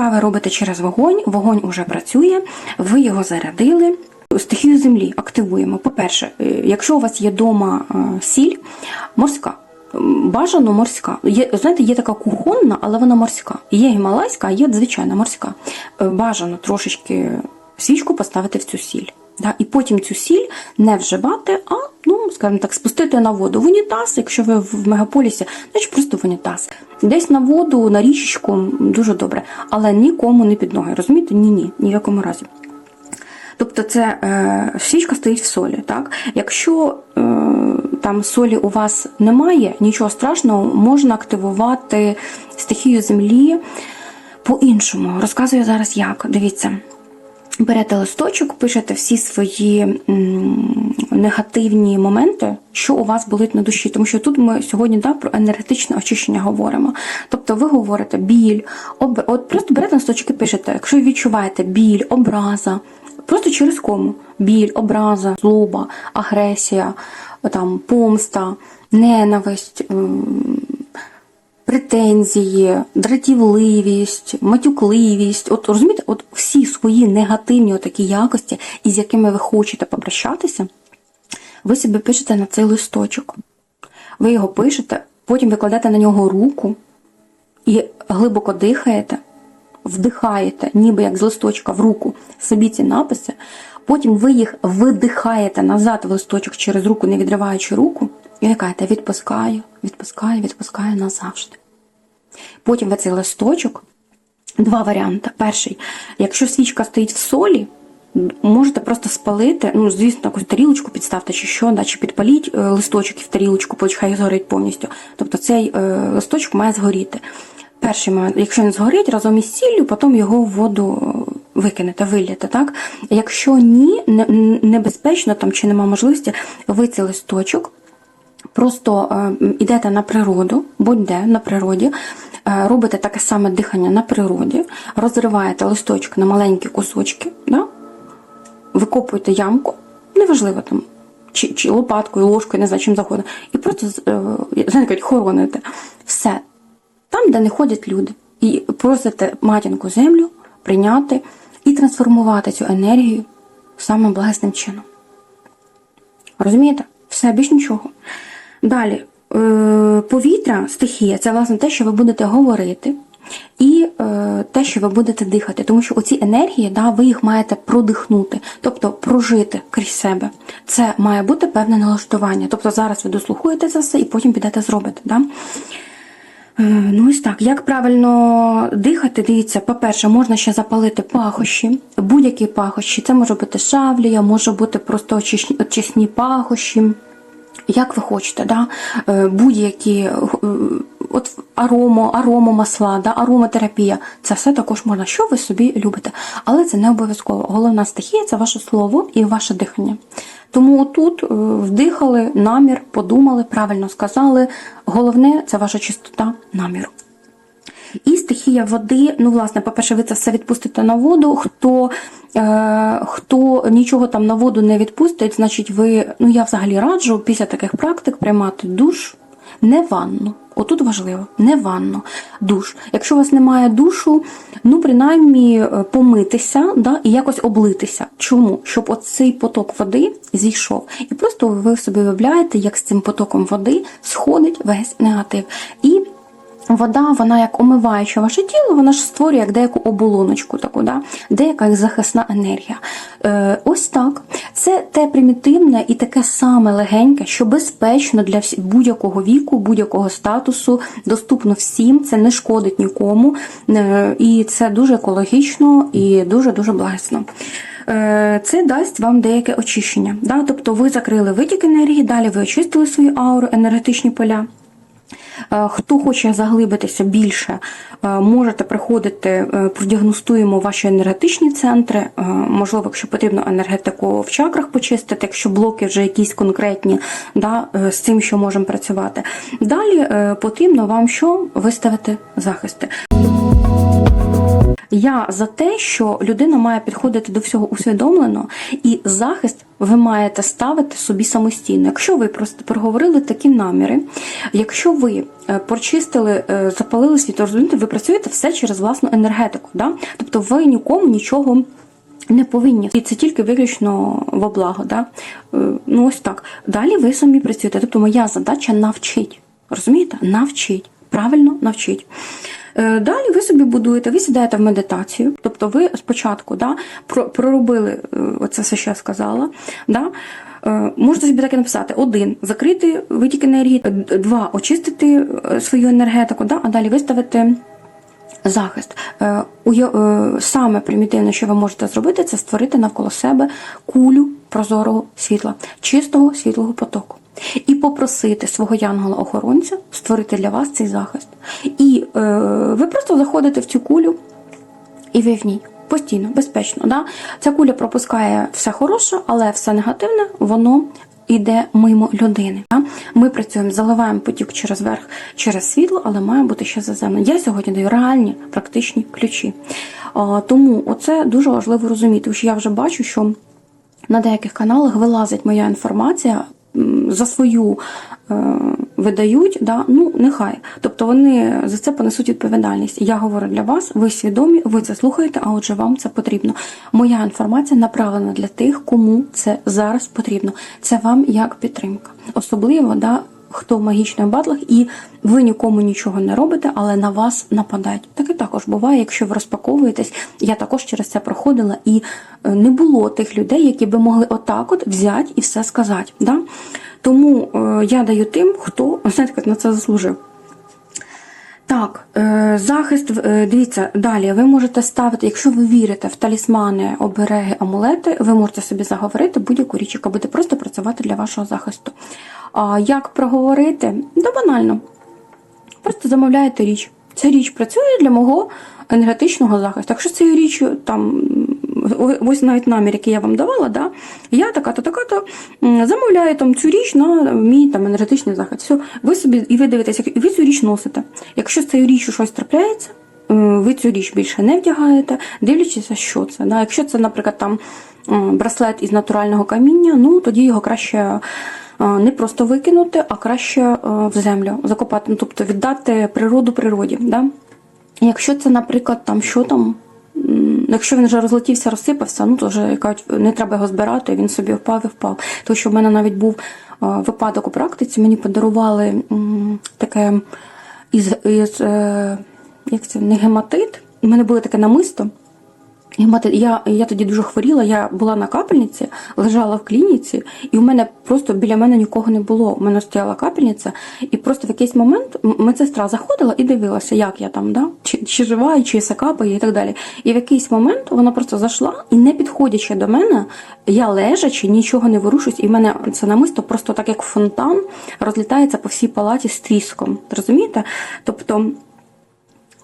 Поки ви робите через вогонь, вогонь уже працює, ви його зарядили. Стихію землі активуємо. По-перше, е, якщо у вас є вдома сіль, морська. Бажано морська. Є, знаєте, є така кухонна, але вона морська. Є гімалайська, а є звичайна морська. Е, Бажано трошечки свічку поставити в цю сіль. Да? І потім цю сіль не вживати, а, ну, скажімо так, спустити на воду. В унітаз, якщо ви в мегаполісі, значить просто в унітаз. Десь на воду, на річечку дуже добре. Але нікому не під ноги. Розумієте? Ні, ні, в якому разі. Тобто це е, свічка стоїть в солі. Так? Якщо е, там солі у вас немає, нічого страшного, можна активувати стихію землі по-іншому. Розказую зараз як. Дивіться. Берете листочок, пишете всі свої м, негативні моменти, що у вас болить на душі. Тому що тут ми сьогодні да, про енергетичне очищення говоримо. Тобто ви говорите біль, об... от просто берете листочок і пишете, якщо ви відчуваєте біль, образа, просто через кому біль, образа, злоба, агресія, там, помста, ненависть. Претензії, дратівливість, матюкливість. От розумієте, от всі свої негативні такі якості, із якими ви хочете попрощатися, ви собі пишете на цей листочок. Ви його пишете, потім ви кладете на нього руку і глибоко дихаєте, вдихаєте, ніби як з листочка в руку собі ці написи. Потім ви їх видихаєте назад в листочок через руку, не відриваючи руку, і кажете, відпускаю, відпускаю, відпускаю назавжди. Потім ви цей листочок, два варіанти. Перший, якщо свічка стоїть в солі, можете просто спалити, ну, звісно, якусь тарілочку підставте чи що, да, чи підпаліть е, листочок і в тарілочку, хай згорить повністю. Тобто цей е, листочок має згоріти. Перший момент, якщо він згорить разом із сіллю, потім його в воду е, викинете, виліте. Так? Якщо ні, не- небезпечно там чи нема можливості, ви цей листочок Просто йдете на природу, будь-де на природі, робите таке саме дихання на природі, розриваєте листочок на маленькі кусочки, да? викопуєте ямку, неважливо там, чи, чи лопаткою, ложкою, не знаю, чим завгодно, і просто е, кажуть, хороните. Все. Там, де не ходять люди. І просите матінку землю прийняти і трансформувати цю енергію самим благосним чином. Розумієте? Все, більш нічого. Далі, е, повітря, стихія це власне те, що ви будете говорити, і е, те, що ви будете дихати. Тому що оці енергії, да, ви їх маєте продихнути, тобто прожити крізь себе. Це має бути певне налаштування. Тобто зараз ви дослухаєте це все і потім підете зробите. Да? Е, Ну, ось так. Як правильно дихати, дивіться, по-перше, можна ще запалити пахощі, будь-які пахощі. Це може бути шавлія, може бути просто очисні пахощі. Як ви хочете, да? Е, будь-які е, от аромо, аромомасла, да? ароматерапія. Це все також можна, що ви собі любите. Але це не обов'язково. Головна стихія це ваше слово і ваше дихання. Тому тут е, вдихали намір, подумали, правильно сказали. Головне це ваша чистота наміру. І стихія води, ну, власне, по-перше, ви це все відпустите на воду. Хто, е, хто нічого там на воду не відпустить, значить, ви, ну я взагалі раджу після таких практик приймати душ, не ванну. Отут важливо, не ванну, душ. Якщо у вас немає душу, ну принаймні е, помитися да, і якось облитися. Чому? Щоб оцей поток води зійшов. І просто ви собі уявляєте, як з цим потоком води сходить весь негатив. І Вода, вона як омиваюча ваше тіло, вона ж створює як деяку оболоночку, таку, да? деяка як захисна енергія. Е, ось так. Це те примітивне і таке саме легеньке, що безпечно для будь-якого віку, будь-якого статусу, доступно всім, це не шкодить нікому. Е, і це дуже екологічно і дуже-дуже благісно. Е, Це дасть вам деяке очищення. Да? Тобто ви закрили витік енергії, далі ви очистили свою ауру, енергетичні поля. Е, Хто хоче заглибитися більше, е, можете приходити, е, продіагностуємо ваші енергетичні центри. Можливо, якщо потрібно енергетику в чакрах почистити, якщо блоки вже якісь конкретні, да, з цим, що можемо працювати. Далі потрібно вам що виставити захисти. Я за те, що людина має підходити до всього усвідомлено, і захист ви маєте ставити собі самостійно. Якщо ви просто проговорили такі наміри, якщо ви е, прочистили, е, запалили світло, розумієте, ви працюєте все через власну енергетику. Да? Тобто ви нікому нічого. Не повинні. І це тільки виключно во благо. Да? Е, Ну ось так. Далі ви самі працюєте. Тобто моя задача навчить. Розумієте? Навчить. Правильно навчить. Е, Далі ви собі будуєте, ви сідаєте в медитацію, тобто ви спочатку да, проробили е, оце все, я сказала. Да? Е, Можете собі так і написати: один закрити витік енергії, два очистити свою енергетику, да? а далі виставити захист. Саме примітивне, що ви можете зробити, це створити навколо себе кулю прозорого світла, чистого світлого потоку. І попросити свого янгола-охоронця створити для вас цей захист. І е, ви просто заходите в цю кулю, і ви в ній. Постійно, безпечно. Да? Ця куля пропускає все хороше, але все негативне, воно йде мимо людини. Да? Ми працюємо, заливаємо потік через верх, через світло, але має бути ще заземлено. Я сьогодні даю реальні практичні ключі. А, тому оце дуже важливо розуміти, що я вже бачу, що на деяких каналах вилазить моя інформація. За свою е, видають, да, ну нехай. Тобто вони за це понесуть відповідальність. Я говорю для вас, ви свідомі, ви це слухаєте, а отже, вам це потрібно. Моя інформація направлена для тих, кому це зараз потрібно. Це вам як підтримка. Особливо, да, хто в магічних батлах, і ви нікому нічого не робите, але на вас нападають. Таке також буває, якщо ви розпаковуєтесь. Я також через це проходила, і е, не було тих людей, які би могли отак от взяти і все сказати. Да? Тому е, я даю тим, хто знаєте, як на це заслужив. Так, е, захист, дивіться, далі ви можете ставити, якщо ви вірите в талісмани, обереги, амулети, ви можете собі заговорити будь-яку річ, яка буде просто працювати для вашого захисту. А як проговорити? Да банально. Просто замовляєте річ. Ця річ працює для мого енергетичного захисту. Якщо цією річчю там ось навіть намір, який я вам давала, да, я така-то, така-то замовляю там цю річ на мій там енергетичний захист. Все, ви собі і ви дивитеся, і ви цю річ носите. Якщо з цією річчю щось трапляється, ви цю річ більше не вдягаєте, дивлячись, що це. Да. Якщо це, наприклад, там браслет із натурального каміння, ну тоді його краще. Е, Не просто викинути, а краще е, в землю закопати, ну, тобто віддати природу природі. Да? Якщо це, наприклад, там що там, якщо він вже розлетівся, розсипався, ну то вже кажуть, не треба його збирати, він собі впав і впав. Тому що в мене навіть був е, випадок у практиці, мені подарували таке із, із як це, не гематит. У мене було таке намисто. Я, я тоді дуже хворіла, я була на капельниці, лежала в клініці, і у мене просто біля мене нікого не було. У мене стояла капельниця, і просто в якийсь момент медсестра заходила і дивилася, як я там, да? чи, чи жива, чи капає, і так далі. І в якийсь момент вона просто зайшла і, не підходячи до мене, я лежачи, нічого не ворушусь, і в мене це намисто просто так як фонтан розлітається по всій палаті з тріском. Розумієте? Тобто.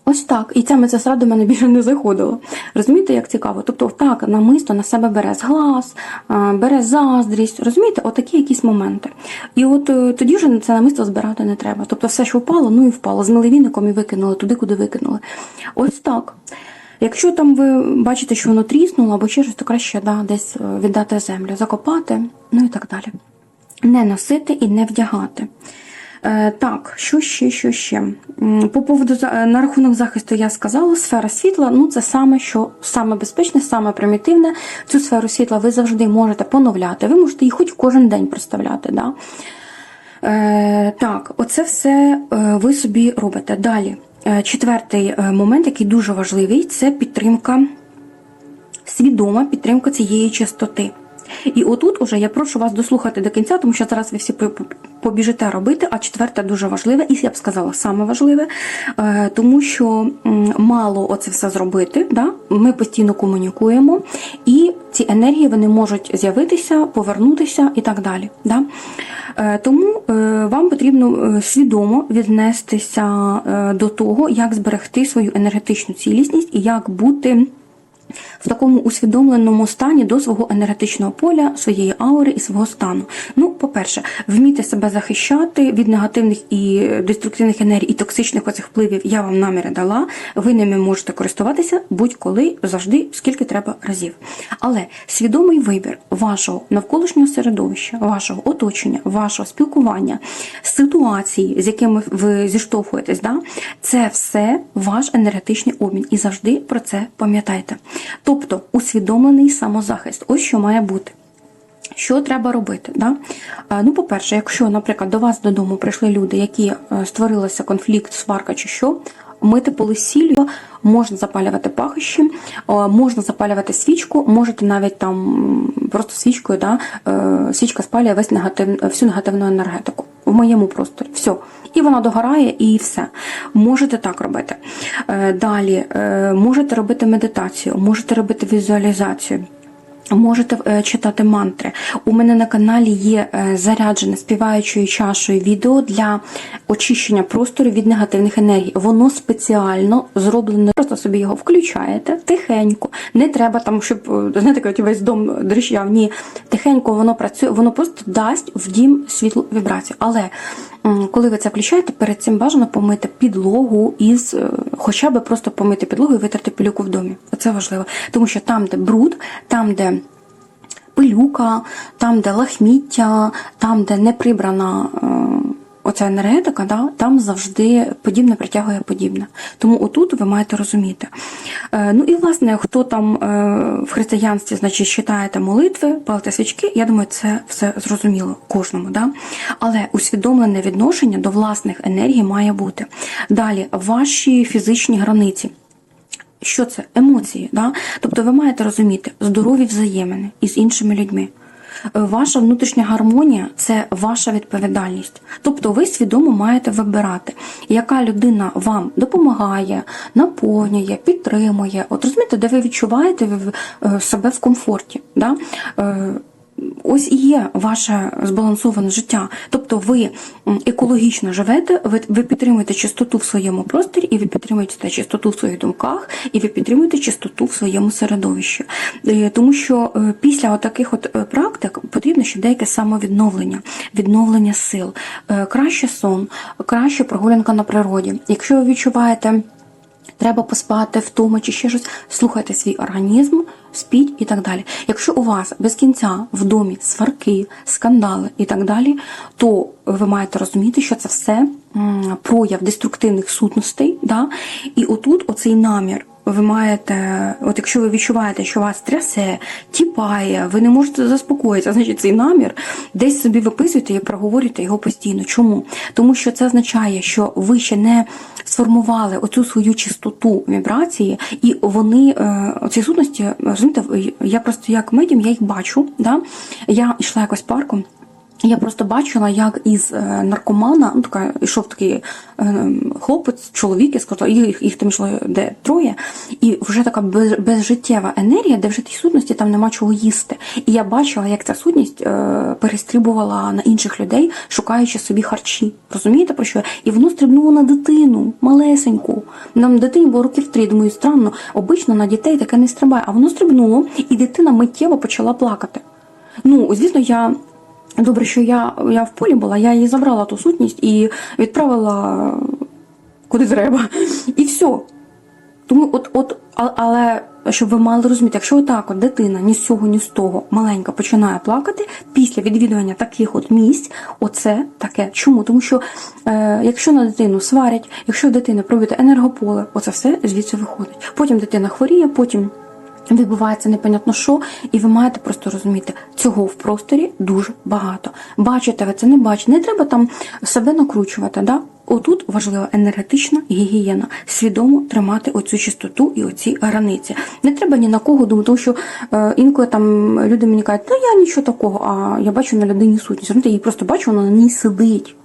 Ось так. І ця медсестра до мене більше не заходила. Розумієте, як цікаво? Тобто, так, намисто на себе бере зглаз, бере заздрість. Розумієте, отакі якісь моменти. І от е, тоді вже це намисто збирати не треба. Тобто, все, що впало, ну і впало. Змили віником і викинули туди, куди викинули. Ось так. Якщо там ви бачите, що воно тріснуло або ще щось, то краще да, десь е, віддати землю, закопати, ну і так далі. Не носити і не вдягати. Е, Так, що ще, що ще? По поводу е, на рахунок захисту я сказала, сфера світла ну це саме що саме безпечне, саме примітивне. Цю сферу світла ви завжди можете поновляти. Ви можете її хоч кожен день проставляти. Да? Е, так, оце все е, ви собі робите. Далі. Четвертий момент, який дуже важливий, це підтримка свідома підтримка цієї частоти. І отут уже я прошу вас дослухати до кінця, тому що зараз ви всі по- по- побіжите робити, а четверте дуже важливе, і я б сказала саме важливе, е, тому що мало оце все зробити. Да? Ми постійно комунікуємо, і ці енергії вони можуть з'явитися, повернутися і так далі. Да? Е, Тому е, вам потрібно свідомо віднестися до того, як зберегти свою енергетичну цілісність і як бути в такому усвідомленому стані до свого енергетичного поля, своєї аури і свого стану. Ну, по-перше, вміти себе захищати від негативних і деструктивних енергій і токсичних оцих впливів я вам наміри дала. Ви ними можете користуватися будь-коли, завжди, скільки треба разів. Але свідомий вибір вашого навколишнього середовища, вашого оточення, вашого спілкування, ситуації, з якими ви зіштовхуєтесь, да, це все ваш енергетичний обмін. І завжди про це пам'ятайте. Тобто усвідомлений самозахист. Ось що має бути. Що треба робити? Да? Ну, по-перше, якщо, наприклад, до вас додому прийшли люди, які е, створилися конфлікт, сварка чи що, мити поли сіллю, можна запалювати пахощі, е, можна запалювати свічку, можете навіть там просто свічкою, да, е, свічка спалює весь негатив, всю негативну енергетику в моєму просторі. Все. І вона догорає, і все. Можете так робити. Е, Далі можете робити медитацію, можете робити візуалізацію. Можете е, читати мантри. У мене на каналі є е, заряджене співаючою чашою відео для очищення простору від негативних енергій. Воно спеціально зроблене. Просто собі його включаєте тихенько. Не треба там, щоб е, знаєте, коли весь дом дрищав. Ні, тихенько воно працює, воно просто дасть в дім світлу вібрацію. Але коли ви це включаєте, перед цим бажано помити підлогу із, хоча б просто помити підлогу і витерти пилюку в домі. Це важливо. Тому що там, де бруд, там, де пилюка, там, де лахміття, там, де не прибрана е, оця енергетика, да, там завжди подібне притягує подібне. Тому отут ви маєте розуміти. Е, ну і власне, хто там е, в християнстві, значить, читаєте молитви, палите свічки, я думаю, це все зрозуміло кожному. Да? Але усвідомлене відношення до власних енергій має бути. Далі, ваші фізичні границі. Що це? Емоції. Да? Тобто ви маєте розуміти здорові взаємини із іншими людьми. Е, Ваша внутрішня гармонія це ваша відповідальність. Тобто ви свідомо маєте вибирати, яка людина вам допомагає, наповнює, підтримує. От розумієте, де ви відчуваєте е, себе в комфорті. Да? Ось і є ваше збалансоване життя. Тобто ви екологічно живете, ви, ви підтримуєте чистоту в своєму просторі, і ви підтримуєте чистоту в своїх думках, і ви підтримуєте чистоту в своєму середовищі. Е, Тому що е, після таких от е, практик потрібно ще деяке самовідновлення, відновлення сил, краще сон, краще прогулянка на природі. Якщо ви відчуваєте. Треба поспати втома чи ще щось, слухайте свій організм, спіть і так далі. Якщо у вас без кінця в домі сварки, скандали і так далі, то ви маєте розуміти, що це все прояв деструктивних сутностей. Да? І отут оцей намір. Ви маєте, от якщо ви відчуваєте, що вас трясе, тіпає, ви не можете заспокоїтися, значить цей намір десь собі виписуєте і проговорюєте його постійно. Чому? Тому що це означає, що ви ще не сформували оцю свою чистоту вібрації, і вони е, оці сутності, розумієте, я просто як медіум, я їх бачу. Да? Я йшла якось парком. Я просто бачила, як із е, наркомана, ну така йшов такий е, хлопець, чоловік, я сказала, їх, їх там йшло де троє, і вже така без, безжиттєва енергія, де вже тій сутності там нема чого їсти. І я бачила, як ця сутність е, перестрибувала на інших людей, шукаючи собі харчі. Розумієте про що? І воно стрибнуло на дитину, малесеньку. Нам дитині було років три. Думаю, странно, обично на дітей таке не стрибає. А воно стрибнуло, і дитина миттєво почала плакати. Ну, звісно, я. Добре, що я, я в полі була, я її забрала ту сутність і відправила куди треба. І все. Тому от, от, але щоб ви мали розуміти, якщо отак от дитина ні з цього, ні з того маленька починає плакати після відвідування таких от місць, оце таке. Чому? Тому що е, якщо на дитину сварять, якщо дитина пробити енергополе, оце все звідси виходить. Потім дитина хворіє, потім. Відбувається непонятно що, і ви маєте просто розуміти, цього в просторі дуже багато. Бачите, ви це не бачите. Не треба там себе накручувати. Да? Отут важлива енергетична гігієна, свідомо тримати оцю чистоту і оці границі. Не треба ні на кого думати, тому що е, інколи там люди мені кажуть, ну я нічого такого, а я бачу на людині сутність. Я її просто бачу, вона на ній сидить.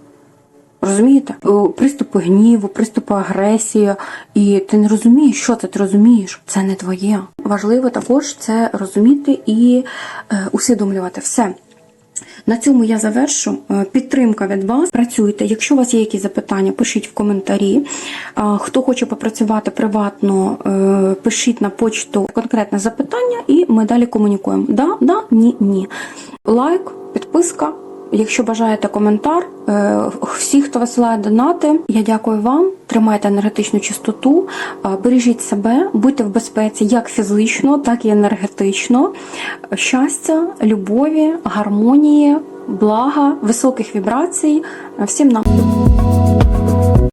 Розумієте? Приступи гніву, приступи агресії, і ти не розумієш, що це ти розумієш. Це не твоє. Важливо також це розуміти і е, усвідомлювати все. На цьому я завершу. Е, Підтримка від вас. Працюйте. Якщо у вас є якісь запитання, пишіть в коментарі. Хто хоче попрацювати приватно, е, пишіть на почту конкретне запитання, і ми далі комунікуємо. Да, да, ні, ні. Лайк, підписка. Якщо бажаєте коментар, е, всі, хто висилає донати, я дякую вам. Тримайте енергетичну чистоту, е, бережіть себе, будьте в безпеці як фізично, так і енергетично. Щастя, любові, гармонії, блага, високих вібрацій. Всім нам.